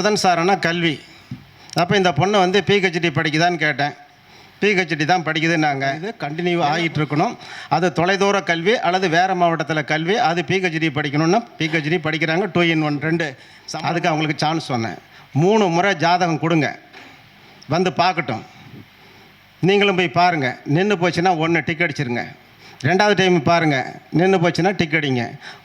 புதன் சாரனா கல்வி. அப்போ இந்த பொண்ணு வந்து பிஹெச்டி படிக்குதான்னு கேட்டேன். பிஹெச்டி தான் படிக்குதுன்னாங்க. இது கண்டினியூ ஆகிட்டு இருக்கணும் அது தொலைதூர கல்வி அல்லது வேறு மாவட்டத்தில் கல்வி அது பிஹெச்டி படிக்கணும்னா பிஹெச்டி படிக்கிறாங்க டூ இன் ஒன் ரெண்டு. அதுக்கு அவங்களுக்கு சான்ஸ் சொன்னேன். மூணு முறை ஜாதகம் கொடுங்க. வந்து பார்க்கட்டும். நீங்களும் போய் பாருங்கள் நின்று போச்சுன்னா ஒன்று டிக் அடிச்சிருங்க. ரெண்டாவது டைம் பாருங்கள் நின்று போச்சுன்னா டிக் அடிங்க.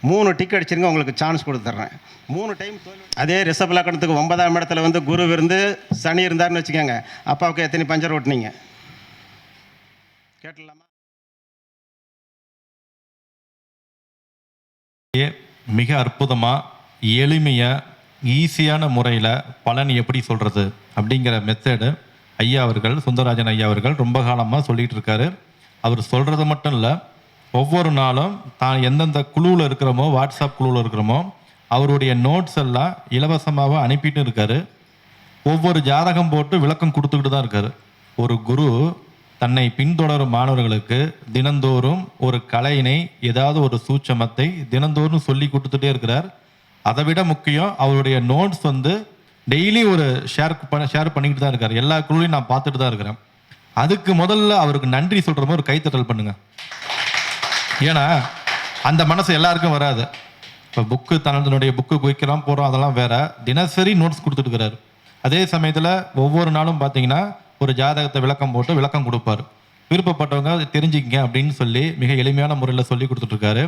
மூணு டிக் அடிச்சிருங்க உங்களுக்கு சான்ஸ் கொடுத்துட்றேன் மூணு டைம் அதே ரிஷப் லக்கணத்துக்கு ஒன்பதாம் இடத்துல வந்து குரு இருந்து சனி இருந்தாருன்னு வச்சுக்கோங்க. அப்பாவுக்கு எத்தனை பஞ்சர் ஓட்டினீங்க? கேட்டலாமா மிக அற்புதமாக எளிமையாக ஈஸியான முறையில் பலன் எப்படி சொல்கிறது அப்படிங்கிற மெத்தடு ஐயா அவர்கள் சுந்தரராஜன் ஐயா அவர்கள் ரொம்ப காலமாக சொல்லிகிட்டு இருக்காரு. அவர் சொல்கிறது மட்டும் இல்லை ஒவ்வொரு நாளும் தான் எந்தெந்த குழுவில் இருக்கிறோமோ வாட்ஸ்அப் குழுவில் இருக்கிறோமோ அவருடைய நோட்ஸ் எல்லாம் இலவசமாக அனுப்பிட்டு இருக்காரு. ஒவ்வொரு ஜாதகம் போட்டு விளக்கம் கொடுத்துக்கிட்டு தான் இருக்காரு. ஒரு குரு தன்னை பின்தொடரும் மாணவர்களுக்கு தினந்தோறும் ஒரு கலையினை ஏதாவது ஒரு சூட்சமத்தை தினந்தோறும் சொல்லி கொடுத்துட்டே இருக்கிறார். அதை விட முக்கியம் அவருடைய நோட்ஸ் வந்து டெய்லி ஒரு ஷேர் பண்ண ஷேர் பண்ணிக்கிட்டு தான் இருக்கார். எல்லா குழுவையும் நான் பார்த்துட்டு தான் இருக்கிறேன். அதுக்கு முதல்ல அவருக்கு நன்றி சொல்கிற மாதிரி ஒரு கைத்தட்டல் பண்ணுங்க. ஏன்னா அந்த மனசு எல்லாருக்கும் வராது. இப்போ புக்கு தன்னுடைய புக்கு குயிக்கலாம் போகிறோம் அதெல்லாம் வேற. தினசரி நோட்ஸ் கொடுத்துட்டு இருக்கிறாரு அதே சமயத்தில் ஒவ்வொரு நாளும் பார்த்தீங்கன்னா ஒரு ஜாதகத்தை விளக்கம் போட்டு விளக்கம் கொடுப்பாரு. விருப்பப்பட்டவங்க அதை தெரிஞ்சுக்கங்க அப்படின்னு சொல்லி மிக எளிமையான முறையில் சொல்லி கொடுத்துட்ருக்காரு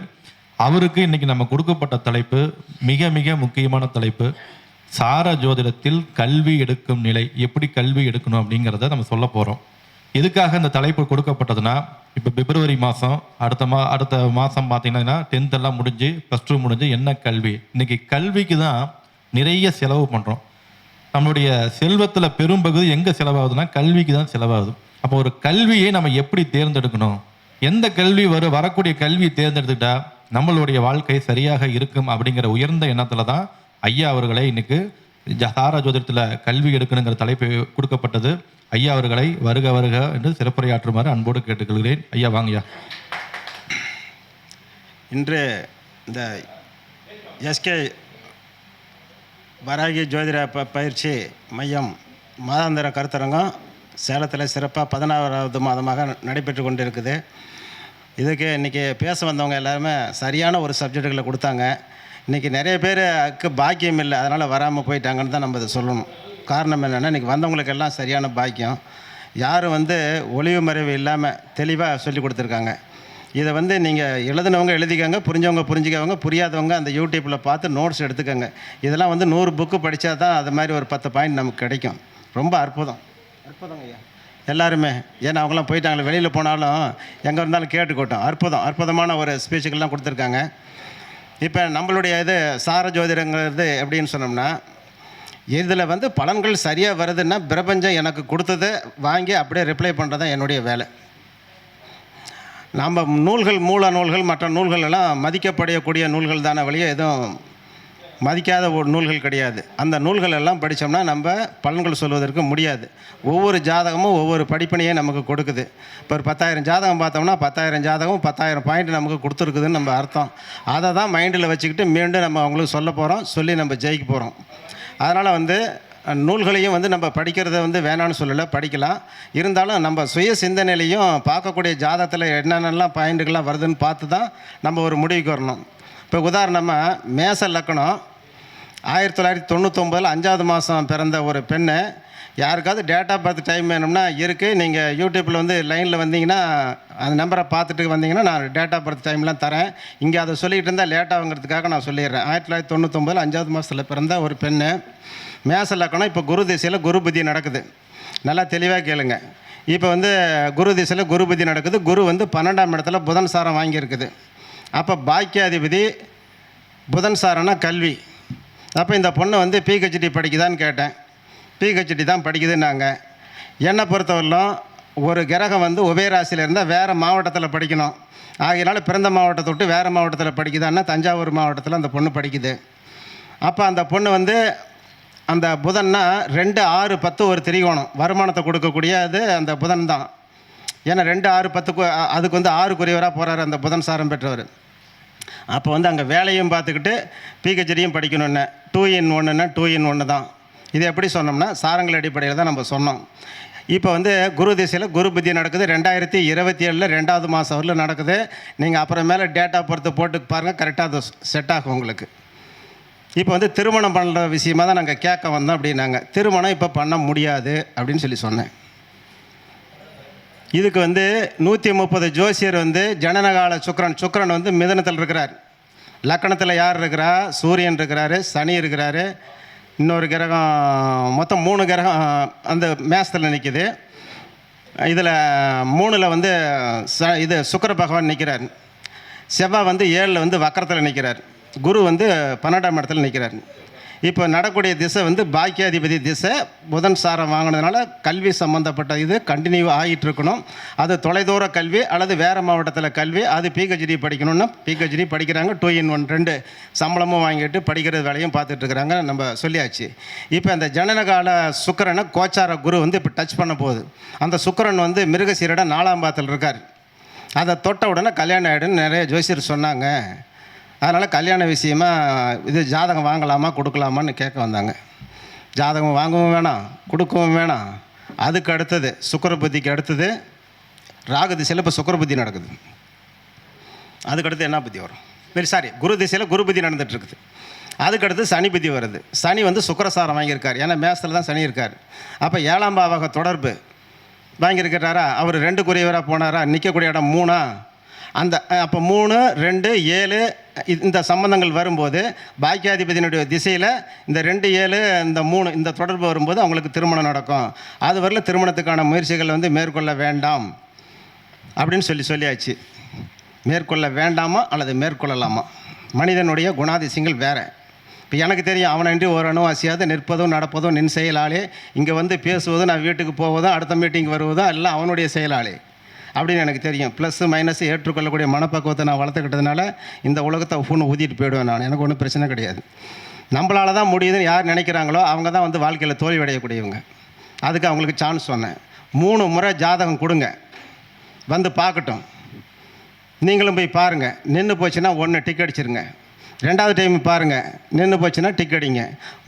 அவருக்கு இன்னைக்கு நம்ம கொடுக்கப்பட்ட தலைப்பு மிக மிக முக்கியமான தலைப்பு சார ஜோதிடத்தில் கல்வி எடுக்கும் நிலை எப்படி கல்வி எடுக்கணும் அப்படிங்கிறத நம்ம சொல்ல போகிறோம் எதுக்காக இந்த தலைப்பு கொடுக்கப்பட்டதுன்னா இப்போ பிப்ரவரி மாதம் அடுத்த மா அடுத்த மாதம் பார்த்தீங்கன்னா டென்த் எல்லாம் முடிஞ்சு ப்ளஸ் டூ முடிஞ்சு என்ன கல்வி? இன்னைக்கு கல்விக்கு தான் நிறைய செலவு பண்ணுறோம் நம்மளுடைய செல்வத்தில் பெரும்பகுதி எங்கே செலவாகுதுன்னா கல்விக்கு தான் செலவாகுது. அப்போ ஒரு கல்வியை நம்ம எப்படி தேர்ந்தெடுக்கணும்? எந்த கல்வி வரும் வரக்கூடிய கல்வியை தேர்ந்தெடுத்துட்டா நம்மளுடைய வாழ்க்கை சரியாக இருக்கும் அப்படிங்கிற உயர்ந்த எண்ணத்தில் தான் ஐயா அவர்களை இன்னைக்கு ஜ- தாரா ஜோதிடத்தில் கல்வி எடுக்கணுங்கிற தலைப்பு கொடுக்கப்பட்டது. ஐயா அவர்களை வருக வருக என்று சிறப்புரையாற்றுமாறு அன்போடு கேட்டுக்கொள்கிறேன். ஐயா வாங்கய்யா இன்று இந்த எஸ்கே வராகி ஜோதிட ப பயிற்சி மையம் மாதாந்திர கருத்தரங்கம் சேலத்தில் சிறப்பாக பதினாறாவது மாதமாக நடைபெற்று கொண்டு இருக்குது இதுக்கு இன்றைக்கி பேச வந்தவங்க எல்லாருமே சரியான ஒரு சப்ஜெக்டுகளை கொடுத்தாங்க. இன்றைக்கி நிறைய பேருக்கு பாக்கியம் இல்லை அதனால் வராமல் போயிட்டாங்கன்னு தான் நம்ம இதை சொல்லணும். காரணம் என்னென்னா இன்றைக்கி வந்தவங்களுக்கு எல்லாம் சரியான பாக்கியம். யாரும் வந்து ஒளிவு மறைவு இல்லாமல் தெளிவாக சொல்லி கொடுத்துருக்காங்க. இதை வந்து நீங்கள் எழுதினவங்க எழுதிக்கங்க புரிஞ்சவங்க புரிஞ்சுக்கவங்க புரியாதவங்க அந்த யூடியூப்பில் பார்த்து நோட்ஸ் எடுத்துக்கோங்க. இதெல்லாம் வந்து நூறு புக்கு படித்தா தான் அது மாதிரி ஒரு பத்து பாயிண்ட் நமக்கு கிடைக்கும். ரொம்ப அற்புதம். அற்புதங்க ஐயா. எல்லாருமே ஏன்னா அவங்களாம் போயிட்டாங்களே வெளியில் போனாலும் எங்கே இருந்தாலும் கேட்டுக்கோட்டோம் அற்புதம் அற்புதமான ஒரு ஸ்பீச்சுக்கெல்லாம் கொடுத்துருக்காங்க. இப்போ நம்மளுடைய இது சார ஜோதிடங்கிறது எப்படின்னு சொன்னோம்னா இதில் வந்து பலன்கள் சரியாக வருதுன்னா பிரபஞ்சம் எனக்கு கொடுத்ததை வாங்கி அப்படியே ரிப்ளை பண்ணுறது தான் என்னுடைய வேலை. நம்ம நூல்கள் மூல நூல்கள் மற்ற நூல்கள் எல்லாம் மதிக்கப்படக்கூடிய நூல்கள் தானே வழியே எதுவும் மதிக்காத ஒரு நூல்கள் கிடையாது. அந்த நூல்கள் எல்லாம் படித்தோம்னா நம்ம பலன்கள் சொல்வதற்கு முடியாது. ஒவ்வொரு ஜாதகமும் ஒவ்வொரு படிப்பினையே நமக்கு கொடுக்குது. இப்போ ஒரு பத்தாயிரம் ஜாதகம் பார்த்தோம்னா பத்தாயிரம் ஜாதகம் பத்தாயிரம் பாயிண்ட் நமக்கு கொடுத்துருக்குதுன்னு நம்ம அர்த்தம். அதை தான் மைண்டில் வச்சுக்கிட்டு மீண்டும் நம்ம அவங்களுக்கு சொல்ல போகிறோம் சொல்லி நம்ம ஜெயிக்க போகிறோம் அதனால் வந்து நூல்களையும் வந்து நம்ம படிக்கிறத வந்து வேணான்னு சொல்லலை படிக்கலாம். இருந்தாலும் நம்ம சுய சிந்தனையிலையும் பார்க்கக்கூடிய ஜாதகத்தில் என்னென்னலாம் பாயிண்ட்டுகள்லாம் வருதுன்னு பார்த்து தான் நம்ம ஒரு முடிவுக்கு வரணும். இப்போ உதாரணமாக மேச லக்கணம் ஆயிரத்தி தொள்ளாயிரத்தி தொண்ணூத்தொம்பதில் அஞ்சாவது மாதம் பிறந்த ஒரு பெண்ணு யாருக்காவது டேட்டா பார்த்து பர்த் டைம் வேணும்னா இருக்குது நீங்கள் யூடியூப்பில் வந்து லைனில் வந்தீங்கன்னா அந்த நம்பரை பார்த்துட்டு வந்தீங்கன்னா நான் டேட்டா பர்த் டைம்லாம் தரேன். இங்கே அதை சொல்லிகிட்டு இருந்தால் லேட்டாகுங்கிறதுக்காக நான் சொல்லிடுறேன். ஆயிரத்தி தொள்ளாயிரத்தி தொண்ணூத்தொம்பதில் அஞ்சாவது மாதத்தில் பிறந்த ஒரு பெண்ணு. மேச லக்கணம் இப்போ குரு திசையில் குரு புத்தி நடக்குது. நல்லா தெளிவாக கேளுங்க. இப்போ வந்து குரு திசையில் குரு புத்தி நடக்குது. குரு வந்து பன்னெண்டாம் இடத்துல புதன் சாரம் வாங்கியிருக்குது. அப்போ பாக்கியாதிபதி புதன் சாரம்னா கல்வி. அப்போ இந்த பொண்ணு வந்து பிஹெச்டி படிக்குதான்னு கேட்டேன். பிஹெச்டி தான் படிக்குதுன்னாங்க. என்னை பொறுத்தவரையிலும் ஒரு கிரகம் வந்து உபயராசியில் இருந்தால் வேறு மாவட்டத்தில் படிக்கணும். ஆகையினால பிறந்த மாவட்டத்தை விட்டு வேறு மாவட்டத்தில் படிக்குதான்னா தஞ்சாவூர் மாவட்டத்தில் அந்த பொண்ணு படிக்குது. அப்போ அந்த பொண்ணு வந்து அந்த புதன்னா ரெண்டு ஆறு பத்து ஒரு திரிகோணம். வருமானத்தை கொடுக்கக்கூடிய அது அந்த புதன் தான். ஏன்னா ரெண்டு ஆறு பத்துக்கு அதுக்கு வந்து ஆறுக்குரியவராக போகிறாரு அந்த புதன் சாரம் பெற்றவர். அப்போ வந்து அங்கே வேலையும் பார்த்துக்கிட்டு பிஹெச்டியும் படிக்கணுன்னு டூ இன் ஒன்றுன்னா டூ இன் ஒன்று தான். இது எப்படி சொன்னோம்னா சாரங்கள் அடிப்படையில் தான் நம்ம சொன்னோம். இப்போ வந்து குரு திசையில் குரு புத்தி நடக்குது. ரெண்டாயிரத்தி இருபத்தி ஏழில் ரெண்டாவது மாதம் வரல நடக்குது. நீங்கள் அப்புறமேல டேட்டா பொறுத்து போட்டு பாருங்கள் கரெக்டாக அது செட் ஆகும் உங்களுக்கு. இப்போ வந்து திருமணம் பண்ணுற விஷயமா தான் நாங்கள் கேட்க வந்தோம் அப்படின்னாங்க. திருமணம் இப்போ பண்ண முடியாது அப்படின்னு சொல்லி சொன்னேன். இதுக்கு வந்து நூற்றி முப்பது ஜோசியர் வந்து ஜனனகால சுக்கரன். சுக்கரன் வந்து மிதனத்தில் இருக்கிறார். லக்கணத்தில் யார் இருக்கிறா? சூரியன் இருக்கிறாரு சனி இருக்கிறாரு. இன்னொரு கிரகம் மொத்தம் மூணு கிரகம் அந்த மேசத்தில் நிற்கிது இதில் மூணில் வந்து ச இது சுக்கர பகவான் நிற்கிறார் செவ்வாய் வந்து ஏழில் வந்து வக்கரத்தில் நிற்கிறார் குரு வந்து பன்னெண்டாம் இடத்துல நிற்கிறார் இப்போ நடக்கூடிய திசை வந்து பாக்கியாதிபதி திசை புதன் சாரம் வாங்கினதுனால கல்வி சம்மந்தப்பட்ட இது கண்டினியூ ஆகிட்டு இருக்கணும் அது தொலைதூர கல்வி அல்லது வேறு மாவட்டத்தில் கல்வி அது பிஹெச்டி படிக்கணும்னா பிஹெச்டி படிக்கிறாங்க டூ இன் ஒன் ரெண்டு சம்பளமும் வாங்கிட்டு படிக்கிற வேலையும் பார்த்துட்டு இருக்கிறாங்க நம்ம சொல்லியாச்சு. இப்போ அந்த ஜனனகால சுக்கரனை கோச்சார குரு வந்து இப்போ டச் பண்ண போகுது. அந்த சுக்கரன் வந்து மிருகசீரட நாலாம் பாத்தில் இருக்கார். அதை தொட்ட உடனே கல்யாணம் ஆகிடுன்னு நிறைய ஜோசியர் சொன்னாங்க. அதனால் கல்யாண விஷயமா இது ஜாதகம் வாங்கலாமா கொடுக்கலாமான்னு கேட்க வந்தாங்க. ஜாதகம் வாங்கவும் வேணாம் கொடுக்கவும் வேணாம். அதுக்கு அடுத்தது சுக்கிர அடுத்தது ராகு திசையில் இப்போ சுக்கிர நடக்குது. அதுக்கு அடுத்து என்ன புத்தி வரும்? சரி சாரி குரு திசையில் குருபதி நடந்துகிட்ருக்குது இருக்குது அதுக்கடுத்து சனி புத்தி வருது. சனி வந்து சுக்கரசாரம் வாங்கியிருக்கார். ஏன்னா மேசத்தில் தான் சனி இருக்கார். அப்போ ஏழாம் பாவக தொடர்பு வாங்கியிருக்கிறாரா? அவர் ரெண்டு குறைவராக போனாரா? நிற்கக்கூடிய இடம் மூணா. அந்த அப்போ மூணு ரெண்டு ஏழு இந்த சம்பந்தங்கள் வரும்போது பாக்கியாதிபதியினுடைய திசையில் இந்த ரெண்டு ஏழு இந்த மூணு இந்த தொடர்பு வரும்போது அவங்களுக்கு திருமணம் நடக்கும். அது வரல திருமணத்துக்கான முயற்சிகள் வந்து மேற்கொள்ள வேண்டாம் அப்படின்னு சொல்லி சொல்லியாச்சு. மேற்கொள்ள வேண்டாமா அல்லது மேற்கொள்ளலாமா? மனிதனுடைய குணாதிசயங்கள் வேறு. இப்போ எனக்கு தெரியும் அவனன்றி ஒரு அணு அசையாது நிற்பதும் நடப்பதும் நின் செயலாளே இங்கே வந்து பேசுவதும் நான் வீட்டுக்கு போவதும் அடுத்த மீட்டிங் வருவதும் எல்லாம் அவனுடைய செயலாளே அப்படின்னு எனக்கு தெரியும். ப்ளஸ் மைனஸ் ஏற்றுக்கொள்ளக்கூடிய மனப்பக்குவத்தை நான் வளர்த்துக்கிட்டதுனால இந்த உலகத்தை ஃபோன் ஊதிட்டு போயிடுவேன் நான். எனக்கு ஒன்றும் பிரச்சனை கிடையாது. நம்மளால தான் முடியுதுன்னு யார் நினைக்கிறாங்களோ அவங்க தான் வந்து வாழ்க்கையில் தோல்வி அடையக்கூடியவங்க. அதுக்கு அவங்களுக்கு சான்ஸ் சொன்னேன். மூணு முறை ஜாதகம் கொடுங்க. வந்து பார்க்கட்டும். நீங்களும் போய் பாருங்கள் நின்று போச்சுன்னா ஒன்று டிக்கெட் அடிச்சிருங்க. ரெண்டாவது டைம் பாருங்கள் நின்று போச்சுன்னா டிக் அடிங்க.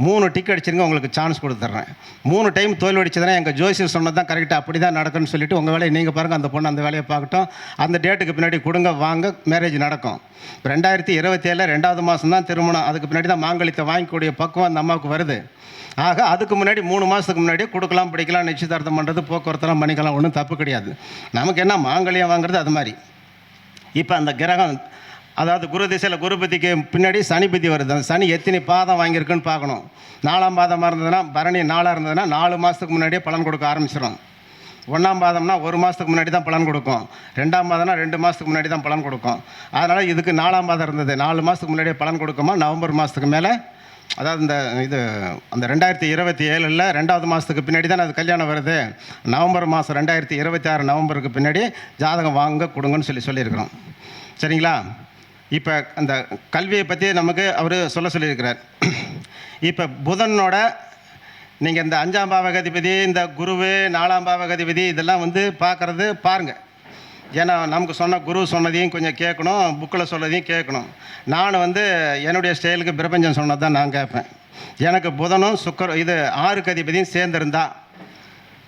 மூணு டிக் அடிச்சிருங்க உங்களுக்கு சான்ஸ் கொடுத்துட்றேன் மூணு டைம் தோல்வி அடிச்சதுன்னா எங்கள் ஜோசியர் சொன்னது தான் கரெக்டாக அப்படி தான் நடக்கும்னு சொல்லிவிட்டு உங்கள் வேலையை நீங்கள் பாருங்கள் அந்த பொண்ணு அந்த வேலையை பார்க்கட்டும். அந்த டேட்டுக்கு பின்னாடி கொடுங்க வாங்க மேரேஜ் நடக்கும். ரெண்டாயிரத்தி இருபத்தேழில் ரெண்டாவது மாதம் தான் திருமணம். அதுக்கு பின்னாடி தான் மாங்கலித்தை வாங்கிக்கூடிய பக்குவம் அந்த அம்மாவுக்கு வருது. ஆக அதுக்கு முன்னாடி மூணு மாதத்துக்கு முன்னாடி கொடுக்கலாம் பிடிக்கலாம் நிச்சயதார்த்தம் பண்ணுறது போக்குவரத்தெல்லாம் பண்ணிக்கலாம் ஒன்றும் தப்பு கிடையாது. நமக்கு என்ன மாங்கல்யம் வாங்குறது அது மாதிரி. இப்போ அந்த கிரகம் அதாவது குரு திசையில் குரு பத்திக்கு பின்னாடி சனி பத்தி வருது. அந்த சனி எத்தனை பாதம் வாங்கியிருக்குன்னு பார்க்கணும். நாலாம் பாதமாக இருந்ததுன்னா பரணி நாளாக இருந்ததுன்னா நாலு மாதத்துக்கு முன்னாடியே பலன் கொடுக்க ஆரம்பிச்சிடும் ஒன்றாம் பாதம்னா ஒரு மாதத்துக்கு முன்னாடி தான் பலன் கொடுக்கும். ரெண்டாம் பாதம்னா ரெண்டு மாதத்துக்கு முன்னாடி தான் பலன் கொடுக்கும். அதனால் இதுக்கு நாலாம் பாதம் இருந்தது. நாலு மாதத்துக்கு முன்னாடியே பலன் கொடுக்குமா? நவம்பர் மாதத்துக்கு மேலே. அதாவது இந்த இது அந்த ரெண்டாயிரத்தி இருபத்தி ஏழில் ரெண்டாவது மாதத்துக்கு பின்னாடி தான் அது கல்யாணம் வருது. நவம்பர் மாதம் ரெண்டாயிரத்தி இருபத்தி ஆறு நவம்பருக்கு பின்னாடி ஜாதகம் வாங்க கொடுங்கன்னு சொல்லி சொல்லியிருக்கிறோம். சரிங்களா? இப்போ அந்த கல்வியை பற்றி நமக்கு அவர் சொல்ல சொல்லியிருக்கிறார். இப்போ புதனோட நீங்கள் இந்த அஞ்சாம் பாவகதிபதி இந்த குருவு நாலாம் பாவகதிபதி இதெல்லாம் வந்து பார்க்குறது பாருங்கள் ஏன்னா நமக்கு சொன்ன குரு சொன்னதையும் கொஞ்சம் கேட்கணும் புக்கில் சொன்னதையும் கேட்கணும். நான் வந்து என்னுடைய ஸ்டைலுக்கு பிரபஞ்சம் சொன்னது தான் நான் கேட்பேன். எனக்கு புதனும் சுக்கர இது ஆறு கதிபதியும் சேர்ந்துருந்தா